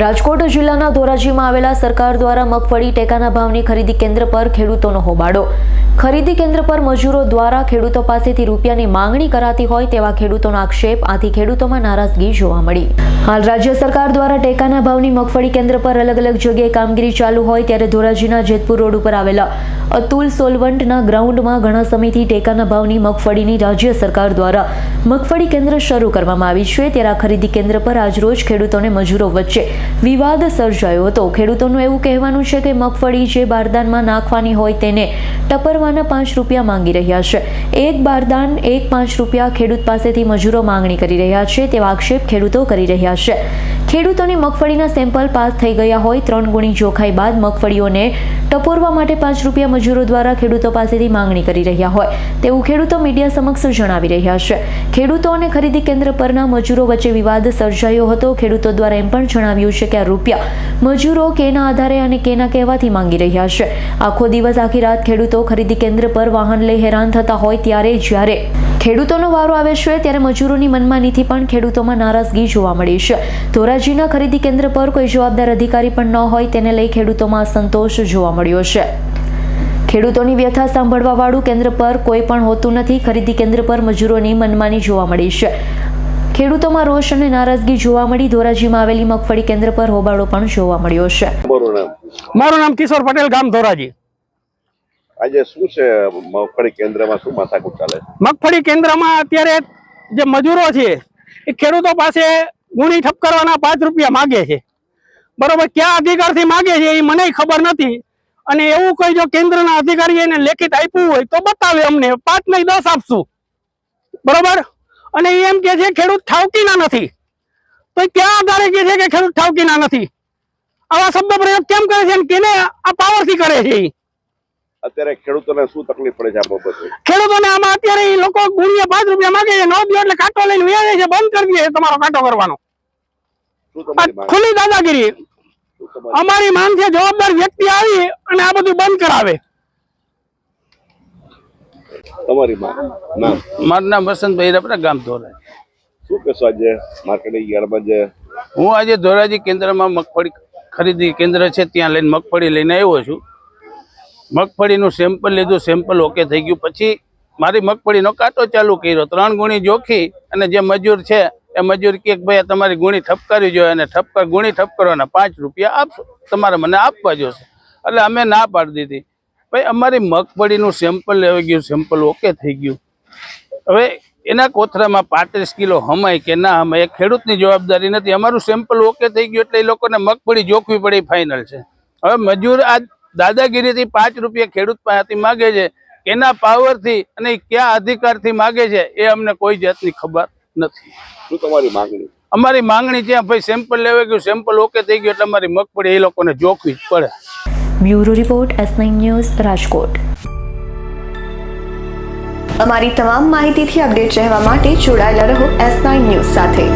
રાજકોટ જિલ્લાના ધોરાજીમાં આવેલા સરકાર દ્વારા મગફળી ટેકાના ભાવની ખરીદી કેન્દ્ર પર ખેડૂતોનો હોબાળો. ખરીદી કેન્દ્ર પર મજૂરો દ્વારા ખેડૂતો પાસેથી રૂપિયાની માંગણી કરાતી હોય તેવા ખેડૂતોનો આક્ષેપ, આથી ખેડૂતોમાં નારાજગી જોવા મળી. હાલ રાજ્ય સરકાર દ્વારા ટેકાના ભાવની મગફળી કેન્દ્ર પર અલગ અલગ જગ્યાએ કામગીરી ચાલુ હોય ત્યારે ધોરાજીના જેતપુર રોડ ઉપર આવેલા અતુલ સોલવંટના ગ્રાઉન્ડમાં ઘણા સમયથી ટેકાના ભાવની મગફળીની રાજ્ય સરકાર દ્વારા મગફળી કેન્દ્ર શરૂ કરવામાં આવી છે. ત્યારે આ ખરીદી કેન્દ્ર પર આજરોજ ખેડૂતોને મજૂરો વચ્ચે વિવાદ સર્જાયો હતો. ખેડૂતોનું એવું કહેવાનું છે કે મગફળી જે બારદાનમાં નાખવાની હોય તેને ટપરવાના પાંચ રૂપિયા માંગી રહ્યા છે. એક બારદાન એક પાંચ રૂપિયા ખેડૂત પાસેથી મજૂરો માંગણી કરી રહ્યા છે તેવા આક્ષેપ ખેડૂતો કરી રહ્યા છે. ખેડૂતોની મગફળીના સેમ્પલ પાસ થઈ ગયા હોય ત્રણ ગુણી જોખાઈ બાદ મગફળીઓને ટપોરવા માટે પાંચ રૂપિયા મજૂરો દ્વારા ખેડૂતો પાસેથી માંગણી કરી રહ્યા હોય તેવું ખેડૂતો મીડિયા સમક્ષ જણાવી રહ્યા છે. ખેડૂતો અને ખરીદી કેન્દ્ર પરના મજૂરો વચ્ચે વિવાદ સર્જાયો હતો. ખેડૂતો દ્વારા એમ પણ જણાવ્યું છે કે આ રૂપિયા મજૂરો કેના આધારે અને કેના કહેવાથી માંગી રહ્યા છે. આખો દિવસ, આખી રાત ખેડૂતો ખરીદી કેન્દ્ર પર વાહન લઈ હેરાન થતા હોય ત્યારે જ્યારે ખેડૂતોનો વારો આવે છે, ત્યારે મજૂરોની મનમાનીથી પણ ખેડૂતોમાં નારાજગી જોવા મળી છે. ધોરાજીના ખરીદી કેન્દ્ર પર કોઈ જવાબદાર અધિકારી પણ ન હોય તેને લઈ ખેડૂતોમાં અસંતોષ જોવા મળ્યો છે. ખેડૂતોની વ્યથા સાંભળવાવાળું કેન્દ્ર પર કોઈ પણ હોતું નથી ખરીદી કેન્દ્ર પર મજૂરોની મનમાની જોવા મળી છે. ખેડૂતોમાં રોષ અને નારાજગી જોવા મળી ધોરાજીમાં આવેલી મગફળી કેન્દ્ર પર હોબાળો પણ જોવા મળ્યો છે. મારું નામ કિશોર પટેલ ગામ ધોરાજી. આજે શું છે મગફળી કેન્દ્રમાં શું માથાકૂટ ચાલે મગફળી કેન્દ્રમાં અત્યારે જે મજૂરો છે એ ખેડૂતો પાસે ગુણી ઠપકરવાના પાંચ રૂપિયા માગે છે. બરોબર, ક્યાં અધિકારથી માગે છે એ મને ખબર નથી. અને એવું કોઈ જો કેન્દ્રના અધિકારી એને લેખિત આપ્યું હોય તો બતાવે અમને. પાંચ નહીં, દસ આપશું. બરોબર? અને એ એમ કે છે ખેડૂત ઠાવકીના નથી. તો એ ક્યાં આધારે કે છે કે ખેડૂત ઠાવકીના નથી? આવા શબ્દ પ્રયોગ કેમ કરે છે કેને આ પાવરથી કરે છે ઈ? અત્યારે ખેડૂતોને શું તકલીફ પડે છે આ બાબતે? ખેડૂતોને આમાં અત્યારે એ લોકો ગુણ્યા પાંચ રૂપિયા માંગે છે નો દો એટલે કાંટો લઈને વ્યાજે છે બંધ કરી દે તમારો કાંટો કરવાનો ખુલ્લી દાદાગીરી. અમારી માન છે જવાબદાર વ્યક્તિ આવી અને આ બધું બંધ કરાવે. તમારી નામ? મારું નામ વસંતભાઈ રપરા ગામ ધોરાજ. શું કહેશો આજે? માર્કેટિંગ યાર્ડમાં જે હું આજે ધોરાજી કેન્દ્રમાં મગફળી ખરીદી કેન્દ્ર છે ત્યાં લઈને મગફળી લઈને આવ્યો છું. મગફળીનું સેમ્પલ લીધું સેમ્પલ ઓકે થઈ ગયું. પછી મારી મગફળીનો કાંટો ચાલુ કર્યો. ત્રણ ગુણી જોખી અને જે મજૂર છે, એ મજૂર કે ભાઈ, તમારી ગુણી ઠપકારી જોઈએ અને ઠપકા ગુણી ઠપકારવાના પાંચ રૂપિયા આપશો. તમારે મને આપવા જોશે. એટલે અમે ના પાડી દીધી. ભાઈ, અમારી મગફળીનું સેમ્પલ લેવાઈ ગયું સેમ્પલ ઓકે થઈ ગયું. હવે એના કોથરામાં પાંત્રીસ કિલો હમાય કે ના હમાય એ ખેડૂતની જવાબદારી નથી. અમારું સેમ્પલ ઓકે થઈ ગયું એટલે એ લોકોને મગફળી જોખવી પડે ફાઇનલ છે. હવે મજૂર આ દાદાગીરીથી પાંચ રૂપિયા ખેડૂત પાસેથી માગે છે કેના પાવરથી અને કયા અધિકાર અધિકારથી માગે છે એ અમને કોઈ જાતની ખબર નથી. શું તમારી માંગણી? અમારી માંગણી છે ભાઈ સેમ્પલ લેવા ગયું સેમ્પલ ઓકે થઈ ગયું એટલે અમારી મગફળી એ લોકોને જોખવી જ પડે. Bureau report S news Rajkot. અમારી તમામ માહિતીથી અપડેટ રહેવા માટે જોડાયેલા રહો એસ ન્યૂઝ સાથે.